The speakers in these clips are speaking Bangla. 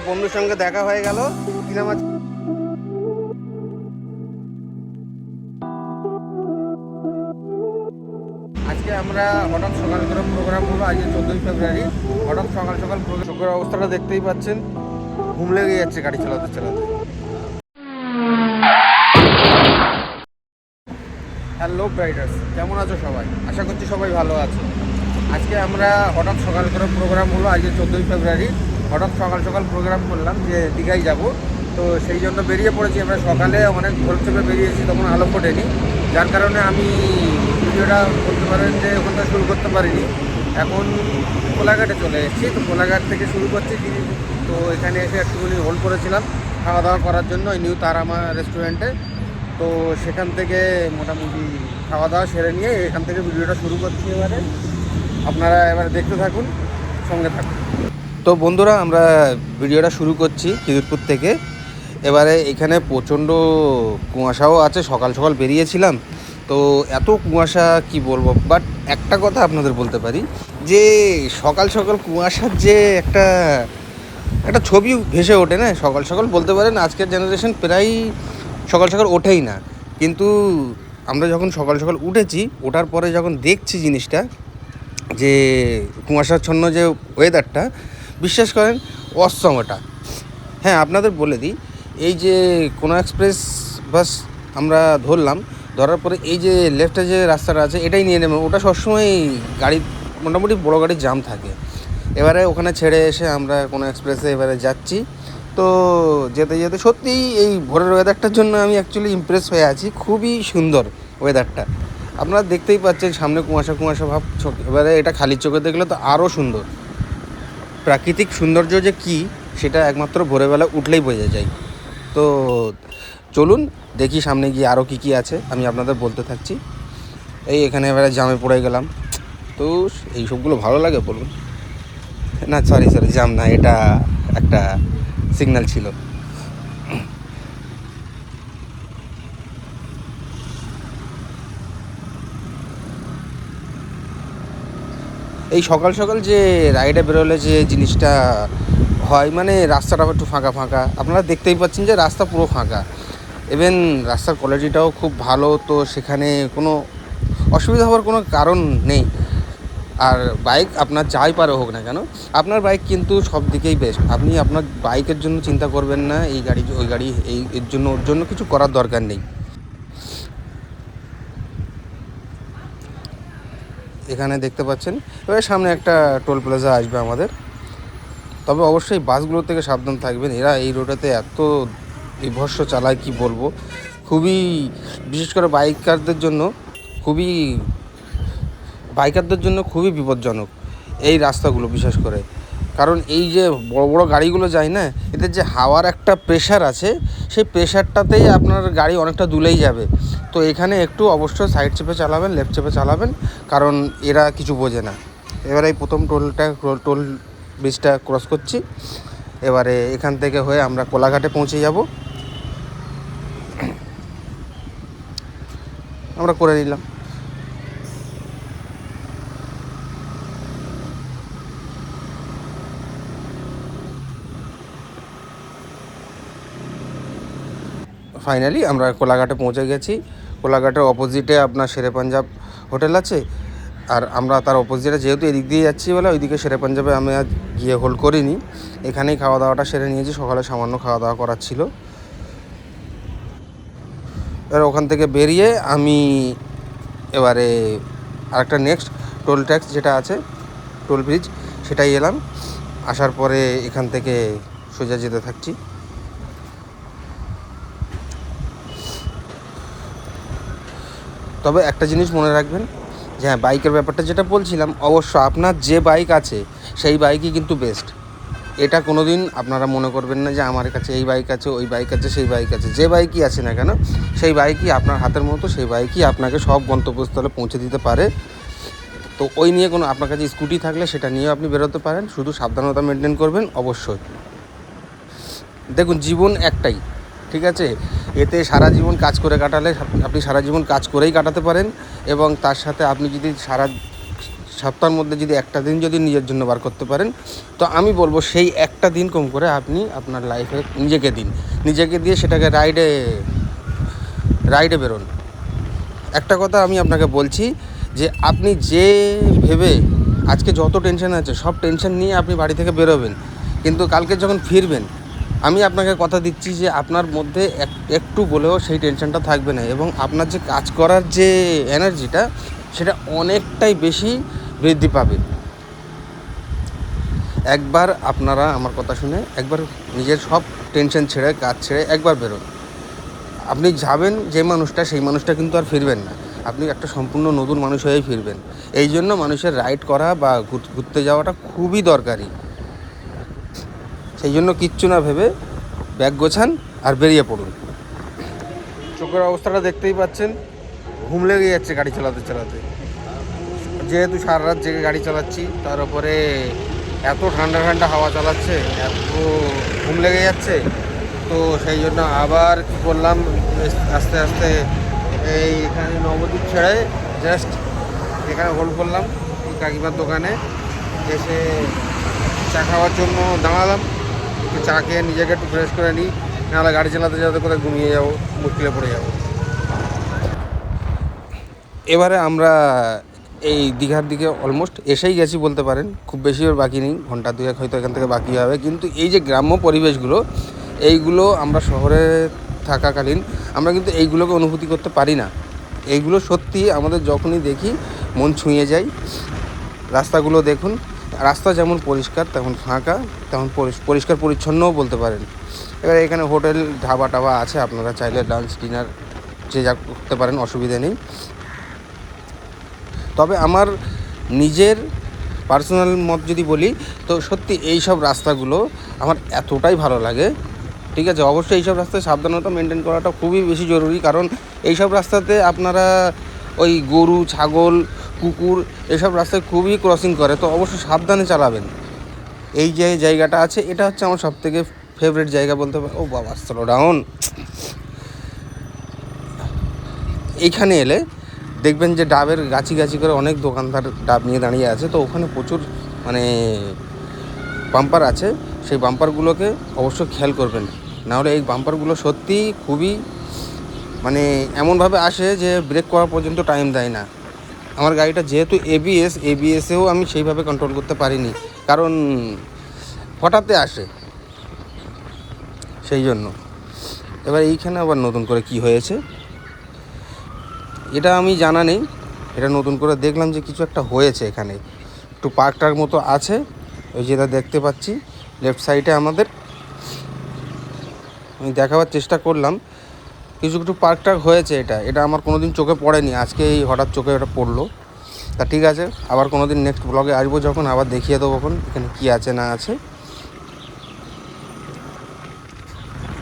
একটা বন্ধুর সঙ্গে দেখা হয়ে গেল। সিনেমা আজকে আমরা হঠাৎ সকাল করে প্রোগ্রাম হলো আজকে চোদ্দোই ফেব্রুয়ারি। হঠাৎ সকাল সকাল প্রোগ্রাম চোখের অবস্থাটা দেখতেই পাচ্ছেন। ঘুম লেগে যাচ্ছে গাড়ি চালাতে চালাতে। হ্যালো ব্রাইডার্স কেমন আছো সবাই? আশা করছি সবাই ভালো আছো। আজকে আমরা হঠাৎ সকাল করে প্রোগ্রাম হলো আজকে চোদ্দোই ফেব্রুয়ারি। হঠাৎ সকাল সকাল প্রোগ্রাম করলাম যে দীঘায় যাব। তো সেই জন্য বেরিয়ে পড়েছি। আমরা সকালে অনেক ভোর থেকে বেরিয়েছি, তখন আলো ফোটেনি। যার কারণে আমি ভিডিওটা বলতে পারেন যে ওখান থেকে শুরু করতে পারিনি। এখন কোলাঘাটে চলে এসেছি। তো কোলাঘাট থেকে শুরু করছি তো এখানে এসে একটুখানি হোল্ড করেছিলাম খাওয়া দাওয়া করার জন্য ওই নিউ তারামা রেস্টুরেন্টে তো সেখান থেকে মোটামুটি খাওয়া দাওয়া সেরে নিয়ে এখান থেকে ভিডিওটা শুরু করছি এবারে। আপনারা এবারে দেখতে থাকুন, সঙ্গে থাকুন। তো বন্ধুরা, আমরা ভিডিওটা শুরু করছি খিদিরপুর থেকে। এবারে এখানে প্রচণ্ড কুয়াশাও আছে, সকাল সকাল বেরিয়েছিলাম। তো এত কুয়াশা, কি বলব? বাট একটা কথা আপনাদের বলতে পারি, যে সকাল সকাল কুয়াশার যে একটা একটা ছবি ভেসে ওঠে, না? সকাল সকাল বলতে পারেন, আজকের জেনারেশন প্রায় সকাল সকাল ওঠেই না। কিন্তু আমরা যখন সকাল সকাল উঠেছি, ওঠার পরে যখন দেখছি জিনিসটা, যে কুয়াশাচ্ছন্ন যে ওয়েদারটা বিশ্বাস করেন, অসম ওটা। হ্যাঁ আপনাদের বলে দিই, এই যে কোনো এক্সপ্রেস বাস আমরা ধরলাম, ধরার পরে এই যে লেফটে যে রাস্তাটা আছে, এটাই নিয়ে নেবে। ওটা সবসময় গাড়ি, মোটামুটি বড় গাড়ির জাম থাকে। এবারে ওখানে ছেড়ে এসে আমরা কোনো এক্সপ্রেসে এবারে যাচ্ছি। তো যেতে যেতে সত্যিই এই ভোরের ওয়েদারটার জন্য আমি অ্যাকচুয়ালি ইমপ্রেস হয়ে আছি। খুবই সুন্দর ওয়েদারটা আপনারা দেখতেই পাচ্ছেন, সামনে কুয়াশা কুয়াশা ভাব এবারে এটা খালি চোখে দেখলে তো আরও সুন্দর। প্রাকৃতিক সৌন্দর্য যে কী, সেটা একমাত্র ভোরবেলা উঠলেই বোঝা যায়। তো চলুন দেখি সামনে গিয়ে আরও কী কী আছে, আমি আপনাদের বলতে থাকছি। এই এখানে এবারে জামে পড়ে গেলাম। তো এই সবগুলো ভালো লাগে বলুন। না সরি সরি জাম না, এটা একটা সিগন্যাল ছিল। এই সকাল সকাল যে রাইডে বেরোলে যে জিনিসটা হয় মানে রাস্তাটা একটু ফাঁকা ফাঁকা। আপনারা দেখতেই পাচ্ছেন যে রাস্তা পুরো ফাঁকা। ইভেন রাস্তার কোয়ালিটিটাও খুব ভালো, তো সেখানে কোনো অসুবিধা হওয়ার কোনো কারণ নেই। আর বাইক আপনার যাই পারে হোক না কেন, আপনার বাইক কিন্তু সব দিকেই বেস্ট আপনি আপনার বাইকের জন্য চিন্তা করবেন না, এই গাড়ি, ওই গাড়ি, এই, এর জন্য, ওর জন্য কিছু করার দরকার নেই। এখানে দেখতে পাচ্ছেন। এবার সামনে একটা টোল প্লাজা আসবে আমাদের। তবে অবশ্যই বাসগুলোর থেকে সাবধান থাকবেন। এরা এই রোডেতে এত বিভৎস চালায়, কি বলব? খুবই, বিশেষ করে বাইকারদের জন্য খুবই, বাইকারদের জন্য খুবই বিপজ্জনক এই রাস্তাগুলো বিশেষ করে। কারণ এই যে বড় বড় গাড়িগুলো যায় না, এদের যে হাওয়ার একটা প্রেশার আছে, সেই প্রেশারটাতেই আপনার গাড়ি অনেকটা দুলেই যাবে। তো এখানে একটু অবশ্যই সাইড চেপে চালাবেন লেফট চেপে চালাবেন, কারণ এরা কিছু বোঝে না। এবারে এই প্রথম টোলটা টোল ব্রিজটা ক্রস করছি। এবারে এখান থেকে হয়ে আমরা কোলাঘাটে পৌঁছে যাব। আমরা করে নিলাম। ফাইনালি আমরা কোলাঘাটে পৌঁছে গেছি। কোলাঘাটের অপোজিটে আপনার শেরে পাঞ্জাব হোটেল আছে। আর আমরা তার অপোজিটে যেহেতু এদিক দিয়ে যাচ্ছি বলে, ওইদিকে শেরে পাঞ্জাবে আমি আর গিয়ে হোল্ড করিনি। এখানেই খাওয়া দাওয়াটা সেরে নিয়েছি, সকালে সামান্য খাওয়া দাওয়া করার ছিল। এবার ওখান থেকে বেরিয়ে আমি এবারে আরেকটা নেক্সট টোল ট্যাক্স যেটা আছে টোল ব্রিজ সেটাই এলাম। আসার পরে এখান থেকে সোজা যেতে থাকছি। তবে একটা জিনিস মনে রাখবেন যে হ্যাঁ বাইকের ব্যাপারটা যেটা বলছিলাম, অবশ্য আপনার যে বাইক আছে, সেই বাইকই কিন্তু বেস্ট এটা কোনো দিন আপনারা মনে করবেন না যে আমার কাছে এই বাইক আছে, ওই বাইক আছে, সেই বাইক আছে। যে বাইকই আছে না কেন, সেই বাইকই আপনার হাতের মতো, সেই বাইকই আপনাকে সব গন্তব্যস্থলে পৌঁছে দিতে পারে। তো ওই নিয়ে কোনো আপনার কাছে স্কুটি থাকলে সেটা নিয়েও আপনি বেরোতে পারেন। শুধু সাবধানতা মেনটেন করবেন, অবশ্যই। দেখুন, জীবন একটাই। ঠিক আছে? এতে সারা জীবন কাজ করে কাটালে আপনি সারা জীবন কাজ করেই কাটাতে পারেন এবং তার সাথে আপনি যদি সারা সপ্তাহের মধ্যে যদি একটা দিন যদি নিজের জন্য বার করতে পারেন, তো আমি বলব সেই একটা দিন কম করে আপনি আপনার লাইফে নিজেকে দিন। নিজেকে দিয়ে সেটাকে রাইডে রাইডে বেরোন। একটা কথা আমি আপনাকে বলছি যে আপনি যে ভেবে আজকে যত টেনশন আছে, সব টেনশন নিয়ে আপনি বাড়ি থেকে বেরোবেন। কিন্তু কালকে যখন ফিরবেন আমি আপনাকে কথা দিচ্ছি যে আপনার মধ্যে এক- একটু বলেও সেই টেনশনটা থাকবে না এবং আপনার যে কাজ করার যে এনার্জিটা সেটা অনেকটাই বেশি বৃদ্ধি পাবে। একবার আপনারা আমার কথা শুনে, একবার নিজের সব টেনশন ছেড়ে, কাজ ছেড়ে একবার বেরোন। আপনি যাবেন যে মানুষটা, সেই মানুষটা কিন্তু আর ফিরবেন না। আপনি একটা সম্পূর্ণ নতুন মানুষ হয়েই ফিরবেন। এই জন্য মানুষের রাইড করা বা ঘুরতে যাওয়াটা খুবই দরকারি। সেই জন্য কিচ্ছু না ভেবে ব্যাগ গোছান আর বেরিয়ে পড়ুন। চোখের অবস্থাটা দেখতেই পাচ্ছেন। ঘুম লেগে যাচ্ছে গাড়ি চালাতে চালাতে। যেহেতু সারা রাত জেগে গাড়ি চালাচ্ছি, তার উপরে এত ঠান্ডা ঠান্ডা হাওয়া চালাচ্ছে, এত ঘুম লেগে যাচ্ছে, তো সেই জন্য আবার কি করলাম আস্তে আস্তে এই এখানে নবদ্বীপ ছেড়ে জাস্ট এখানে হোল্ড করলাম, কাকিমার দোকানে। এসে চা খাওয়ার জন্য দাঁড়ালাম। একটু চা খেয়ে নিজেকে একটু ফ্রেশ করে নিই, নাহলে গাড়ি চালাতে যাতে করে ঘুমিয়ে যাব, মুশকিলে পড়ে যাব। এবারে আমরা এই দীঘার দিকে অলমোস্ট এসেই গেছি বলতে পারেন, খুব বেশি ওর বাকি নেই, ঘণ্টা দুয়েক হয়তো এখান থেকে বাকি হবে, কিন্তু এই যে গ্রাম্য পরিবেশগুলো, এইগুলো আমরা শহরে থাকাকালীন আমরা কিন্তু এইগুলোকে অনুভূতি করতে পারি না। এইগুলো সত্যি আমাদের যখনই দেখি, মন ছুঁয়ে যায়। রাস্তাগুলো দেখুন রাস্তা যেমন পরিষ্কার, তেমন ফাঁকা, তেমন পরিষ্কার পরিচ্ছন্নও বলতে পারেন। এবার এখানে হোটেল ধাবা টাবা আছে, আপনারা চাইলে লাঞ্চ ডিনার যে যা করতে পারেন, অসুবিধে নেই। তবে আমার নিজের পার্সোনাল মত যদি বলি, তো সত্যি এই সব রাস্তাগুলো আমার এতটাই ভালো লাগে। ঠিক আছে, অবশ্যই এইসব রাস্তায় সাবধানতা মেনটেন করাটা খুবই বেশি জরুরি, কারণ এইসব রাস্তাতে আপনারা ওই গরু, ছাগল কুকুর এসব রাস্তায় খুবই ক্রসিং করে, তো অবশ্যই সাবধানে চালাবেন। এই যে জায়গাটা আছে, এটা হচ্ছে আমার সব থেকে ফেভারিট জায়গা বলতে পারে ও বাবা স্লো ডাউন এইখানে এলে দেখবেন যে ডাবের গাছি গাছি করে অনেক দোকানদার ডাব নিয়ে দাঁড়িয়ে আছে, তো ওখানে প্রচুর মানে বাম্পার আছে। সেই বাম্পারগুলোকে অবশ্যই খেয়াল করবেন। নাহলে এই বাম্পারগুলো সত্যি খুবই মানে এমনভাবে আসে যে ব্রেক করা পর্যন্ত টাইম দেয় না। আমার গাড়িটা যেহেতু এবিএস এবিএসেও আমি সেইভাবে কন্ট্রোল করতে পারিনি। কারণ হঠাৎই আসে। সেই জন্য। এবার এইখানে আবার নতুন করে কি হয়েছে? এটা আমি জানা নেই। এটা নতুন করে দেখলাম যে কিছু একটা হয়েছে এখানে। একটু পার্কটার মতো আছে। ওই যেটা দেখতে পাচ্ছি। লেফট সাইডে আমাদের। আমি দেখাবার চেষ্টা করলাম। কিছু কিছু পার্ক টার্ক হয়েছে এটা। এটা আমার কোনো দিন চোখে পড়েনি। আজকে এই হঠাৎ চোখে এটা পড়ল। তা ঠিক আছে, আবার কোনো দিন নেক্সট ব্লগে আসব যখন, আবার দেখিয়ে দেবো তখন এখানে কী আছে না আছে।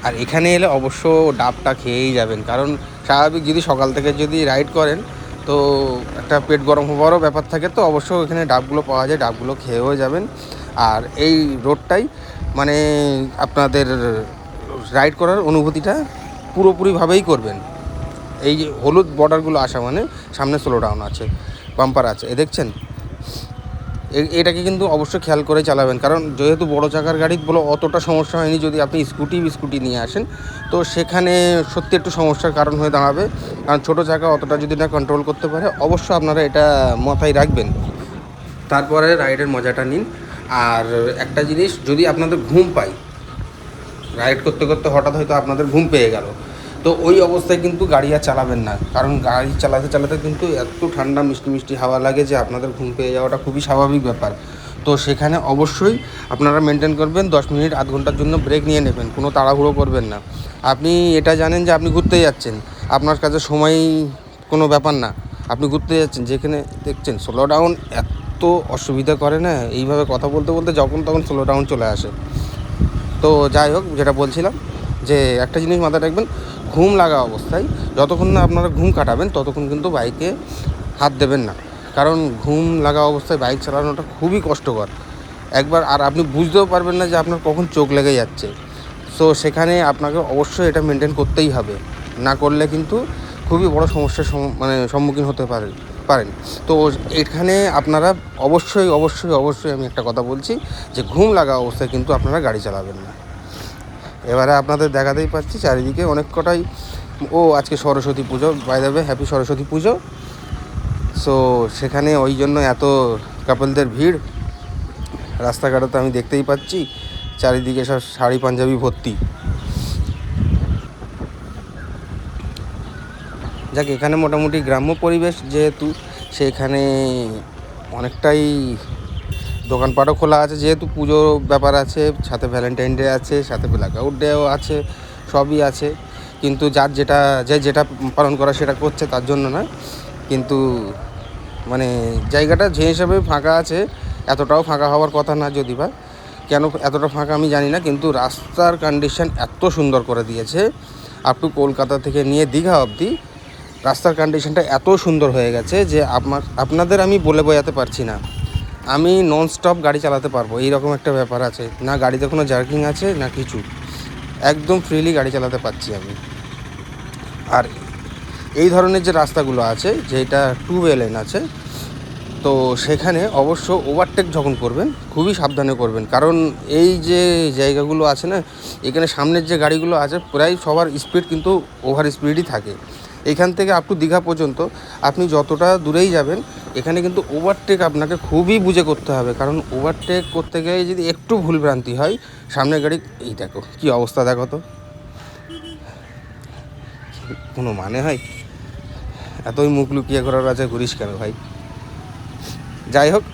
আর এখানে এলে অবশ্য ডাবটা খেয়েই যাবেন। কারণ স্বাভাবিক যদি সকাল থেকে যদি রাইড করেন, তো একটা পেট গরম হওয়ারও ব্যাপার থাকে। তো অবশ্য এখানে ডাবগুলো পাওয়া যায়, ডাবগুলো খেয়েও যাবেন। আর এই রোডটাই মানে আপনাদের রাইড করার অনুভূতিটা পুরোপুরিভাবেই করবেন। এই যে হলুদ বর্ডারগুলো আসা মানে সামনে স্লো ডাউন আছে বাম্পার আছে, এ দেখছেন? এটাকে কিন্তু অবশ্যই খেয়াল করে চালাবেন, কারণ যেহেতু বড় চাকার গাড়ি, বলো অতটা সমস্যা হয়নি যদি আপনি স্কুটি স্কুটি নিয়ে আসেন। তো সেখানে সত্যি একটু সমস্যার কারণ হয়ে দাঁড়াবে, কারণ ছোটো চাকা অতটা যদি না কন্ট্রোল করতে পারে, অবশ্যই আপনারা এটা মাথায় রাখবেন। তারপরে রাইডের মজাটা নিন। আর একটা জিনিস, যদি আপনাদের ঘুম পায় রাইড করতে করতে হঠাৎ হয়তো আপনাদের ঘুম পেয়ে গেল। তো ওই অবস্থায় কিন্তু গাড়ি আর চালাবেন না। কারণ গাড়ি চালাতে চালাতে কিন্তু এত ঠান্ডা, মিষ্টি মিষ্টি হাওয়া লাগে যে আপনাদের ঘুম পেয়ে যাওয়াটা খুবই স্বাভাবিক ব্যাপার। তো সেখানে অবশ্যই আপনারা মেনটেন করবেন, দশ মিনিট, আধ ঘণ্টার জন্য ব্রেক নিয়ে নেবেন, কোনো তাড়াহুড়ো করবেন না। আপনি এটা জানেন যে আপনি ঘুরতে যাচ্ছেন। আপনার কাছে সময় কোনো ব্যাপার না। আপনি ঘুরতে যাচ্ছেন, যেখানে দেখছেন স্লো ডাউন এত অসুবিধা করে না। এইভাবে কথা বলতে বলতে যখন তখন স্লো ডাউন চলে আসে। তো যাই হোক, যেটা বলছিলাম যে একটা জিনিস মাথায় রাখবেন, ঘুম লাগা অবস্থায় যতক্ষণ না আপনারা ঘুম কাটাবেন, ততক্ষণ কিন্তু বাইকে হাত দেবেন না। কারণ ঘুম লাগা অবস্থায় বাইক চালানোটা খুবই কষ্টকর। একবার, আর আপনি বুঝতেও পারবেন না যে আপনার কখন চোখ লেগে যাচ্ছে। সো সেখানে আপনাকে অবশ্যই এটা মেনটেন করতেই হবে। না করলে কিন্তু খুবই বড় সমস্যার সম- মানে সম্মুখীন হতে পারে পারেন। তো এখানে আপনারা অবশ্যই অবশ্যই অবশ্যই আমি একটা কথা বলছি যে ঘুম লাগা অবস্থায় কিন্তু আপনারা গাড়ি চালাবেন না। এবারে আপনাদের দেখাতেই পাচ্ছি চারিদিকে অনেক কটাই, ও আজকে সরস্বতী পুজো বাই দেবে হ্যাপি সরস্বতী পুজো। সো সেখানে ওই জন্য এত কাপলদের ভিড়। রাস্তাঘাটে তো আমি দেখতেই পাচ্ছি, চারিদিকে সব শাড়ি পাঞ্জাবি ভর্তি। যাক, এখানে মোটামুটি গ্রাম্য পরিবেশ যেহেতু, সেখানে অনেকটাই দোকানপাটও খোলা আছে, যেহেতু পুজো ব্যাপার আছে, সাথে ভ্যালেন্টাইন ডে আছে, সাথে ব্ল্যাক আউট ডেও আছে, সবই আছে। কিন্তু যার যেটা, যে যেটা পালন করা সেটা করছে তার জন্য না কিন্তু মানে জায়গাটা যে হিসাবে ফাঁকা আছে, এতটাও ফাঁকা হওয়ার কথা না যদি বা। কেন এতটা ফাঁকা আমি জানি না, কিন্তু রাস্তার কন্ডিশন এত সুন্দর করে দিয়েছে। আপ টু কলকাতা থেকে নিয়ে দীঘা অবধি রাস্তার কন্ডিশনটা এত সুন্দর হয়ে গেছে যে আমার আপনাদের আমি বলে বোঝাতে পারছি না। আমি নন স্টপ গাড়ি চালাতে পারব, এইরকম একটা ব্যাপার আছে। না গাড়িতে কোনো জার্কিং আছে, না কিছু। একদম ফ্রিলি গাড়ি চালাতে পারছি আমি। আর এই ধরনের যে রাস্তাগুলো আছে, যেটা টু ওয়ে লেন আছে, তো সেখানে অবশ্য ওভারটেক যখন করবেন, খুবই সাবধানে করবেন। কারণ এই যে জায়গাগুলো আছে না, এখানে সামনের যে গাড়িগুলো আছে, প্রায় সবার স্পিড কিন্তু ওভার স্পিডই থাকে। এখান থেকে আপ টু দীঘা পর্যন্ত আপনি যতটা দূরেই যাবেন, এখানে কিন্তু ওভারটেক আপনাকে খুবই বুঝে করতে হবে। কারণ ওভারটেক করতে গিয়ে যদি একটু ভুলভ্রান্তি হয় সামনের গাড়ি, এই দেখো, কী অবস্থা দেখো তো। কোনো মানে হয়? এতই মুখ লুকিয়ে করার আছে ঘুরিস কেন ভাই? যাই হোক,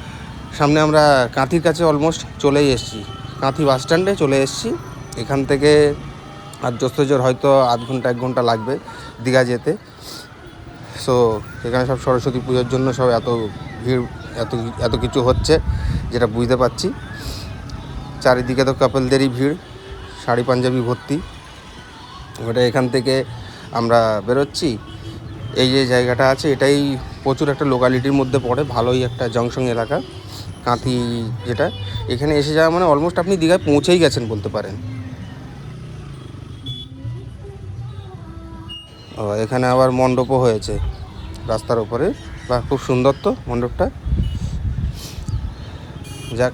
সামনে আমরা কাঁথির কাছে অলমোস্ট চলেই এসেছি। কাঁথি বাস স্ট্যান্ডে চলে এসেছি। এখান থেকে আর জোর হয়তো আধ ঘণ্টা, এক ঘণ্টা লাগবে। দীঘা যেতে। সো এখানে সব সরস্বতী পুজোর জন্য সব এত ভিড়, এত এত কিছু হচ্ছে, যেটা বুঝতে পারছি। চারিদিকে তো কাপলদেরই ভিড়, শাড়ি পাঞ্জাবি ভর্তি। ওটা এখান থেকে আমরা বেরোচ্ছি। এই যে জায়গাটা আছে, এটাই প্রচুর একটা লোকালিটির মধ্যে পড়ে, ভালোই একটা জংশন এলাকা, কাঁথি যেটা। এখানে এসে যাওয়া মানে অলমোস্ট আপনি দীঘায় পৌঁছেই গেছেন বলতে পারেন। ও, এখানে আবার মণ্ডপও হয়েছে রাস্তার ওপরে বা খুব সুন্দর তো মণ্ডপটা। যাক,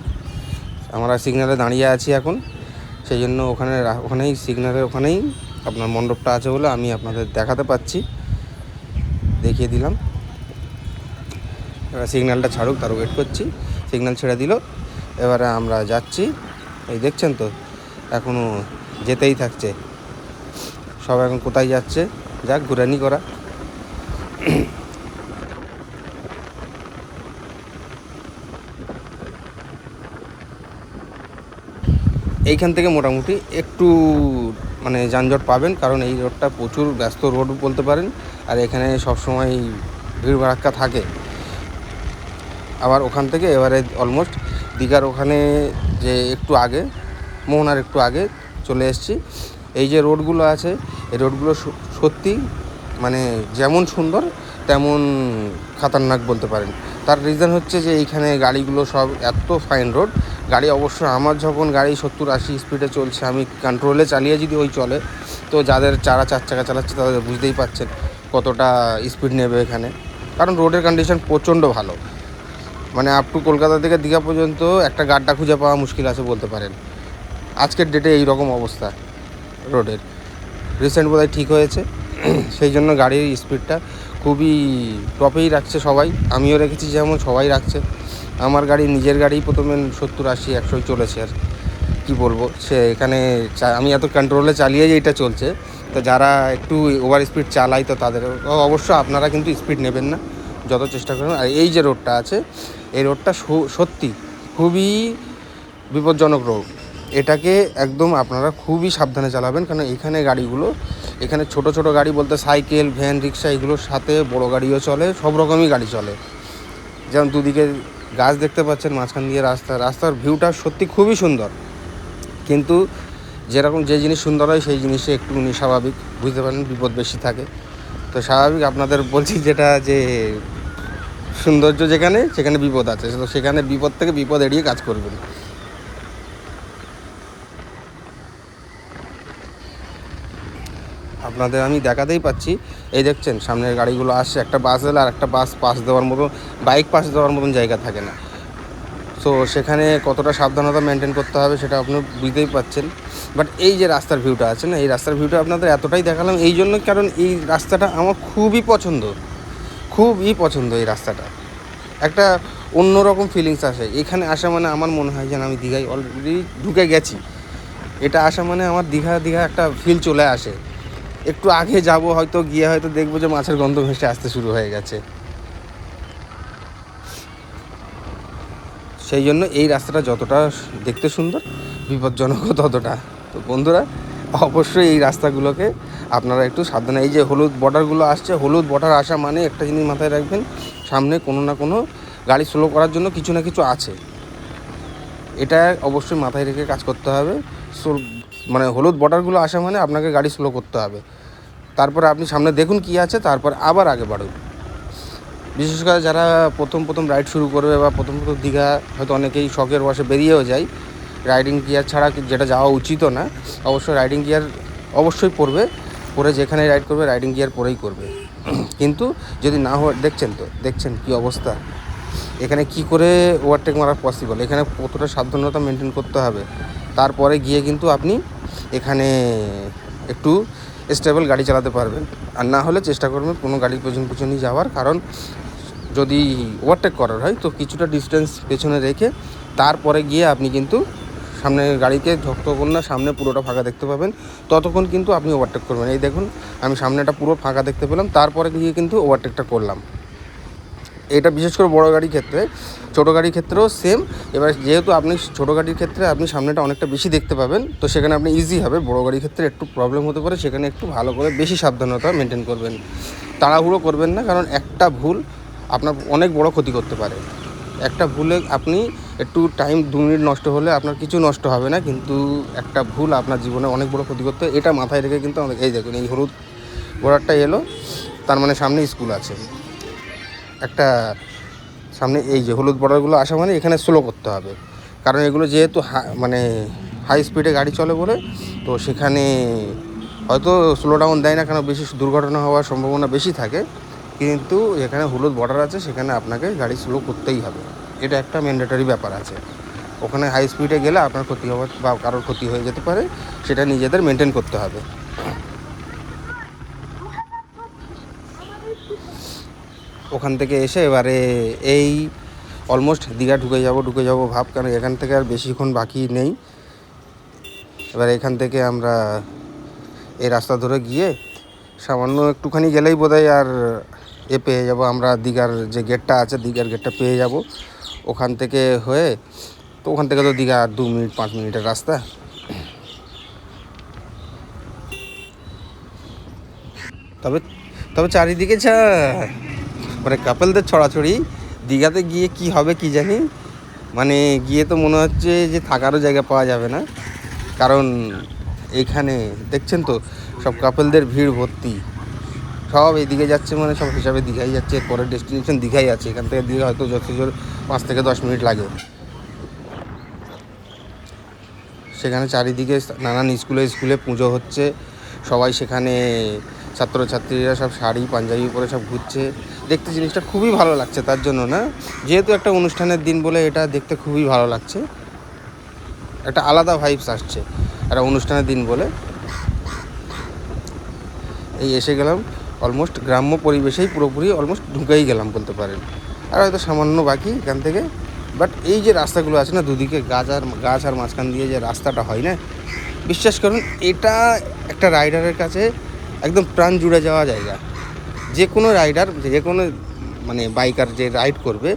আমরা সিগনালে দাঁড়িয়ে আছি এখন। সেই জন্য ওখানে ওখানেই সিগনালের ওখানেই আপনার মণ্ডপটা আছে বলে আমি আপনাদের দেখাতে পাচ্ছি। দেখিয়ে দিলাম। এবার সিগন্যালটা ছাড়ুক তার ওয়েট করছি। সিগন্যাল ছেড়ে দিল। এবারে আমরা যাচ্ছি। এই দেখছেন তো এখনও যেতেই থাকছে। সব এখন কোথায় যাচ্ছে? যাক, ঘুরানি করা। এইখান থেকে মোটামুটি একটু মানে যানজট পাবেন, কারণ এই রোডটা প্রচুর ব্যস্ত রোড বলতে পারেন, আর এখানে সবসময় ভিড় ভাড়াক্কা থাকে। আবার ওখান থেকে এবারে অলমোস্ট, দীঘার ওখানে যে একটু আগে, মোহনার একটু আগে চলে এসেছি। এই যে রোডগুলো আছে, এই রোডগুলো সত্যি মানে যেমন সুন্দর, তেমন খাতারনাক বলতে পারেন। তার রিজন হচ্ছে যে এইখানে গাড়িগুলো সব এত ফাইন রোড গাড়ি অবশ্য আমার যখন গাড়ি সত্তর আশি স্পিডে চলছে, আমি কন্ট্রোলে চালিয়ে যদি ওই চলে, তো যাদের চারা চার চাকা চালাচ্ছে তাদের বুঝতেই পাচ্ছেন কতটা স্পিড নেবে এখানে। কারণ রোডের কন্ডিশন প্রচণ্ড ভালো। মানে আপ টু কলকাতা থেকে দীঘা পর্যন্ত একটা গাড্ডা খুঁজে পাওয়া মুশকিল আছে বলতে পারেন। আজকের ডেটে এই রকম অবস্থা। রোডের। রিসেন্ট বোধহয় ঠিক হয়েছে। সেই জন্য গাড়ির স্পিডটা খুবই টপেই রাখছে সবাই। আমিও রেখেছি যেমন সবাই রাখছে। আমার গাড়ি নিজের গাড়ি প্রথমে সত্তর, আশি একশোই চলেছে আর কি বলব। সে এখানে আমি এত কন্ট্রোলে চালিয়েই এটা চলছে। তো যারা একটু ওভার স্পিড চালায় তো তাদের অবশ্য আপনারা কিন্তু স্পিড নেবেন না। যত চেষ্টা করবেন। আর এই যে রোডটা আছে, এই রোডটা সত্যি খুবই বিপজ্জনক রোড এটাকে একদম আপনারা খুবই সাবধানে চালাবেন, কারণ এখানে গাড়িগুলো, এখানে ছোট ছোট গাড়ি বলতে সাইকেল, ভ্যান, রিক্সা, এগুলোর সাথে বড় গাড়িও চলে, সব রকমই গাড়ি চলে। যেমন দুদিকে গাছ দেখতে পাচ্ছেন, মাঝখান দিয়ে রাস্তা, রাস্তার ভিউটা সত্যি খুবই সুন্দর। কিন্তু যেরকম যে জিনিস সুন্দর হয়, সেই জিনিসে একটু স্বাভাবিক বুঝতে পারেন, বিপদ বেশি থাকে। তো স্বাভাবিক আপনাদের বলছি যেটা যে, সৌন্দর্য যেখানে, সেখানে বিপদ আছে। তো সেখানে বিপদ থেকে বিপদ এড়িয়ে কাজ করবেন। আপনাদের আমি দেখাতেই পাচ্ছি। এই দেখছেন, সামনের গাড়িগুলো আসছে, একটা বাস এলে আর একটা বাস, পাস দেওয়ার মতো বাইক পাস দেওয়ার মতন জায়গা থাকে না। সো সেখানে কতটা সাবধানতা মেনটেন করতে হবে সেটা আপনি বুঝতেই পাচ্ছেন। বাট এই যে রাস্তার ভিউটা আছে না, এই রাস্তার ভিউটা আপনাদের এতটাই দেখালাম, এই জন্য কারণ এই রাস্তাটা আমার খুবই পছন্দ। খুবই পছন্দ এই রাস্তাটা। একটা অন্যরকম ফিলিংস আসে। এখানে আসা মানে আমার মনে হয় যেন আমি দীঘায় অলরেডি ঢুকে গেছি। এটা আসা মানে আমার দীঘা দীঘা একটা ফিল চলে আসে। একটু আগে যাব, হয়তো গিয়ে হয়তো দেখব যে মাছের গন্ধ ভেসে আসতে শুরু হয়ে গেছে। সেই জন্য এই রাস্তাটা যতটা দেখতে সুন্দর, বিপজ্জনকও ততটা। তো বন্ধুরা, অবশ্যই এই রাস্তাগুলোকে আপনারা একটু সাবধানে, এই যে হলুদ বর্ডারগুলো আসছে, হলুদ বর্ডার আসা মানে একটা জিনিস মাথায় রাখবেন, সামনে কোনো না কোনো গাড়ি স্লো করার জন্য কিছু না কিছু আছে। এটা অবশ্যই মাথায় রেখে কাজ করতে হবে। মানে হলুদ বর্ডারগুলো আসা মানে আপনাকে গাড়ি স্লো করতে হবে। তারপরে আপনি সামনে দেখুন কি আছে, তারপর আবার আগে বাড়ুন। বিশেষ করে যারা প্রথম প্রথম রাইড শুরু করবে বা প্রথম প্রথম দীঘা, হয়তো অনেকেই শখের বসে বেরিয়েও যায়। রাইডিং গিয়ার ছাড়া যেটা যাওয়া উচিতও না। অবশ্যই রাইডিং গিয়ার অবশ্যই পড়বে পরে যেখানে রাইড করবে রাইডিং গিয়ার পরেই করবে। কিন্তু যদি না হয় দেখছেন তো, দেখছেন কি অবস্থা? এখানে কি করে ওভারটেক মারা পসিবল এখানে কতটা সাবধানতা মেনটেন করতে হবে? তারপরে গিয়ে কিন্তু আপনি এখানে একটু স্টেবল গাড়ি চালাতে পারবেন। আর না হলে চেষ্টা করবেন কোনো গাড়ির পেছন পেছনই যাওয়ার। কারণ যদি ওভারটেক করার হয়, তো কিছুটা ডিস্টেন্স পেছনে রেখে তারপরে গিয়ে আপনি কিন্তু সামনে গাড়িকে যতক্ষণ না সামনে পুরোটা ফাঁকা দেখতে পাবেন। ততক্ষণ কিন্তু আপনি ওভারটেক করবেন। এই দেখুন, আমি সামনেটা পুরো ফাঁকা দেখতে পেলাম। তারপরে গিয়ে কিন্তু ওভারটেকটা করলাম। এটা বিশেষ করে বড় গাড়ির ক্ষেত্রে, ছোটো গাড়ির ক্ষেত্রেও সেম এবার যেহেতু আপনি ছোটো গাড়ির ক্ষেত্রে আপনি সামনেটা অনেকটা বেশি দেখতে পাবেন, তো সেখানে আপনি ইজি হবে। বড় গাড়ির ক্ষেত্রে একটু প্রবলেম হতে পারে, সেখানে একটু ভালো করে বেশি সাবধানতা মেনটেন করবেন। তাড়াহুড়ো করবেন না, কারণ একটা ভুল আপনার অনেক বড় ক্ষতি করতে পারে। একটা ভুলে আপনি একটু টাইম দু মিনিট নষ্ট হলে আপনার কিছু নষ্ট হবে না, কিন্তু একটা ভুল আপনার জীবনে অনেক বড় ক্ষতি করতে এটা মাথায় রেখে কিন্তু আমাদের, এই দেখুন, এই হলুদ বর্ডারটা এলো, তার মানে সামনে স্কুল আছে। একটা সামনে এই যে হলুদ বর্ডারগুলো আসা মানে এখানে স্লো করতে হবে। কারণ এগুলো যেহেতু মানে হাই স্পিডে গাড়ি চলে বলে, তো সেখানে হয়তো স্লো ডাউন দেয় না, কেন বেশি দুর্ঘটনা হওয়ার সম্ভাবনা বেশি থাকে। কিন্তু এখানে হলুদ বর্ডার আছে, সেখানে আপনাকে গাড়ি স্লো করতেই হবে। এটা একটা ম্যান্ডেটরি ব্যাপার আছে। ওখানে হাই স্পিডে গেলে আপনার ক্ষতি হওয়ার বা কারোর ক্ষতি হয়ে যেতে পারে, সেটা নিজেদের মেনটেন করতে হবে। ওখান থেকে এসে এবারে এই অলমোস্ট দীঘা ঢুকে যাব ঢুকে যাব ভাব, কারণ এখান থেকে আর বেশিক্ষণ বাকি নেই। এবার এখান থেকে আমরা এই রাস্তা ধরে গিয়ে সামান্য একটুখানি গেলেই বোধহয় আর এ পেয়ে যাব, আমরা দীঘার যে গেটটা আছে, দীঘার গেটটা পেয়ে যাব। ওখান থেকে হয়ে, তো ওখান থেকে তো দীঘা দু মিনিট, পাঁচ মিনিটের রাস্তা। তবে তবে চারিদিকে যা মানে কাপেলদের ছড়াছড়ি, দীঘাতে গিয়ে কি হবে কি জানি মানে গিয়ে তো মনে হচ্ছে যে থাকারও জায়গা পাওয়া যাবে না। কারণ এখানে দেখছেন তো, সব কাপেলদের ভিড় ভর্তি। সব এইদিকে যাচ্ছে মানে সব হিসাবে দীঘাই যাচ্ছে, পরের ডেস্টিনেশন দীঘাই আছে। এখান থেকে দীঘা হয়তো যত জোর পাঁচ থেকে দশ মিনিট লাগে। সেখানে চারিদিকে নানান স্কুলে স্কুলে পুজো হচ্ছে। সবাই সেখানে ছাত্রছাত্রীরা সব শাড়ি, পাঞ্জাবি পরে সব ঘুরছে। দেখতে জিনিসটা খুবই ভালো লাগছে তার জন্য না? যেহেতু একটা অনুষ্ঠানের দিন বলে এটা দেখতে খুবই ভালো লাগছে। একটা আলাদা ভাইবস আসছে একটা অনুষ্ঠানের দিন বলে। এই এসে গেলাম অলমোস্ট গ্রাম্য পরিবেশেই পুরোপুরি অলমোস্ট ঢুকেই গেলাম বলতে পারেন। আর হয়তো সামান্য বাকি এখান থেকে। বাট এই যে রাস্তাগুলো আছে না, দুদিকে গাছ আর গাছ আর মাঝখান দিয়ে যে রাস্তাটা হয় না, বিশ্বাস করুন, এটা একটা রাইডারের কাছে একদম প্রাণ জুড়ে যাওয়া জায়গা। যে কোনো রাইডার যে কোনো মানে বাইকার যে রাইড করবে,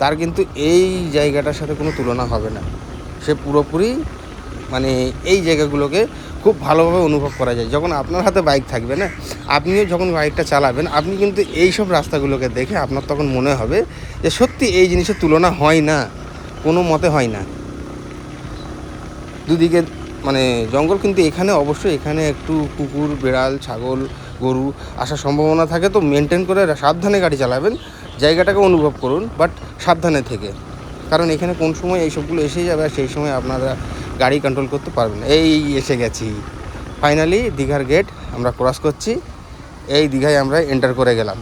তার কিন্তু এই জায়গাটার সাথে কোনো তুলনা হবে না। সে পুরোপুরি মানে এই জায়গাগুলোকে খুব ভালোভাবে অনুভব করা যায়। যখন আপনার হাতে বাইক থাকবে না, আপনিও যখন বাইকটা চালাবেন, আপনি কিন্তু এই সব রাস্তাগুলোকে দেখে আপনার তখন মনে হবে যে সত্যি এই জিনিসের তুলনা হয় না, কোনো মতে হয় না। দুদিকে মানে জঙ্গল কিন্তু এখানে অবশ্যই, এখানে একটু কুকুর, বেড়াল, ছাগল, গরু আসার সম্ভাবনা থাকে, তো মেনটেন করে সাবধানে গাড়ি চালাবেন, জায়গাটাকে অনুভব করুন বাট সাবধানে থেকে। কারণ এখানে কোন সময় এই সবগুলো এসে যাবে আর সেই সময় আপনারা গাড়ি কন্ট্রোল করতে পারবেন। এই এসে গেছি। ফাইনালি দীঘার গেট আমরা ক্রস করছি। এই দীঘায় আমরা এন্টার করে গেলাম।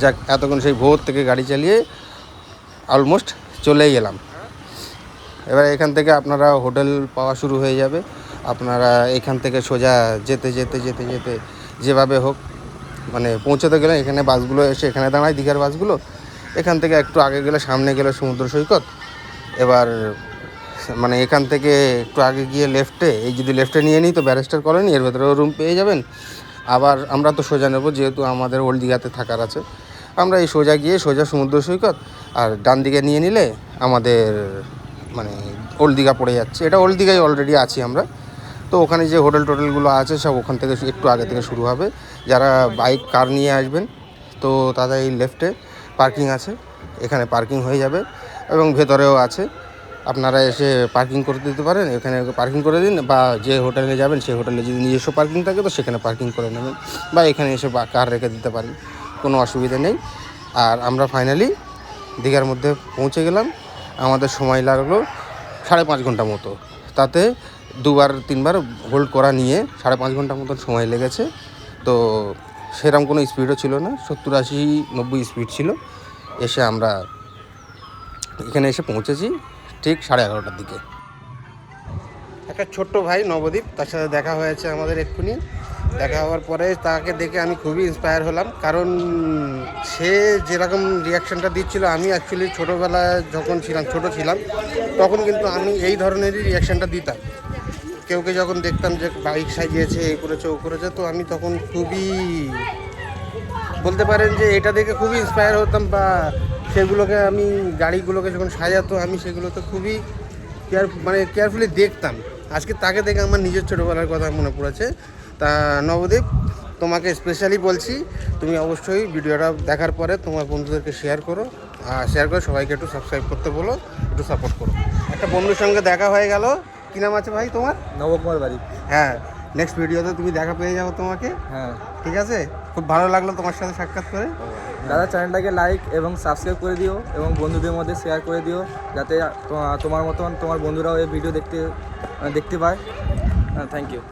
যাক, এতক্ষণ সেই ভোর থেকে গাড়ি চালিয়ে অলমোস্ট চলেই গেলাম। এবার এখান থেকে আপনারা হোটেল পাওয়া শুরু হয়ে যাবে। আপনারা এখান থেকে সোজা যেতে যেতে যেতে যেতে যেভাবে হোক মানে পৌঁছতে গেলে এখানে বাসগুলো এসে এখানে দাঁড়ায়, দীঘার বাসগুলো। এখান থেকে একটু আগে গেলে সামনে গেলে সমুদ্র সৈকত। এবার মানে এখান থেকে একটু আগে গিয়ে লেফটে, এই যদি লেফটে নিয়ে নিই তো ব্যারিস্টার কলোনি, এর ভেতরেও রুম পেয়ে যাবেন। আবার আমরা তো সোজা নেব, যেহেতু আমাদের ওল্ড দীঘাতে থাকার আছে। আমরা এই সোজা গিয়ে সোজা সমুদ্র সৈকত, আর ডান দিকে নিয়ে নিলে আমাদের মানে ওল্ড দীঘা পড়ে যাচ্ছে। এটা ওল্ড দীঘায় অলরেডি আছি আমরা। তো ওখানে যে হোটেল টোটেলগুলো আছে, সব ওখান থেকে একটু আগে থেকে শুরু হবে। যারা বাইক, কার নিয়ে আসবেন, তো তাদের এই লেফটে পার্কিং আছে। এখানে পার্কিং হয়ে যাবে এবং ভেতরেও আছে। আপনারা এসে পার্কিং করে দিতে পারেন। এখানে পার্কিং করে দিন বা যে হোটেলে যাবেন সেই হোটেলে যদি নিজস্ব পার্কিং থাকে, তো সেখানে পার্কিং করে নেবেন বা এখানে এসে কার রেখে দিতে পারেন। কোনো অসুবিধা নেই। আর আমরা ফাইনালি দীঘার মধ্যে পৌঁছে গেলাম। আমাদের সময় লাগল সাড়ে পাঁচ ঘণ্টা মতো। তাতে দুবার, তিনবার হোল্ড করা নিয়ে সাড়ে পাঁচ ঘণ্টা মতন সময় লেগেছে। তো সেরকম কোনো স্পিডও ছিল না, সত্তর আশি, নব্বই স্পিড ছিল। এসে আমরা এখানে এসে পৌঁছেছি ঠিক সাড়ে এগারোটার দিকে। একটা ছোট্ট ভাই নবদ্বীপ তার সাথে দেখা হয়েছে আমাদের এক্ষুনি। দেখা হওয়ার পরে তাকে দেখে আমি খুবই ইন্সপায়ার হলাম। কারণ সে যেরকম রিয়াকশানটা দিচ্ছিল, আমি অ্যাকচুয়ালি ছোটোবেলায় যখন ছিলাম, ছোট ছিলাম, তখন কিন্তু আমি এই ধরনেরই রিয়াকশানটা দিতাম। কেউকে যখন দেখতাম যে বাইক সাজিয়েছে, এ করেছে, ও করেছে, তো আমি তখন খুবই বলতে পারেন যে এটা দেখে খুবই ইন্সপায়ার হতাম বা সেগুলোকে আমি, গাড়িগুলোকে যখন সাজাতো, আমি সেগুলোতে খুবই কেয়ার মানে কেয়ারফুলি দেখতাম। আজকে তাকে দেখে আমার নিজের ছোটোবেলার কথা মনে পড়েছে। তা নবদ্বীপ তোমাকে স্পেশালি বলছি তুমি অবশ্যই ভিডিওটা দেখার পরে তোমার বন্ধুদেরকে শেয়ার করো আর শেয়ার করে সবাইকে একটু সাবস্ক্রাইব করতে বলো একটু সাপোর্ট করো। একটা বন্ধুর সঙ্গে দেখা হয়ে গেল। কী নাম আছে ভাই তোমার? নবকুমার বাড়ি। হ্যাঁ নেক্সট ভিডিওতে তুমি দেখা পেয়ে যাব তোমাকে। হ্যাঁ। ঠিক আছে? খুব ভালো লাগল তোমার সাথে সাক্ষাৎ করে। দাদা চ্যানেলটাকে লাইক এবং সাবস্ক্রাইব করে দিও এবং বন্ধুদের মধ্যে শেয়ার করে দিও যাতে তোমার মতন তোমার বন্ধুরাও এই ভিডিও দেখতে দেখতে পায়। Thank you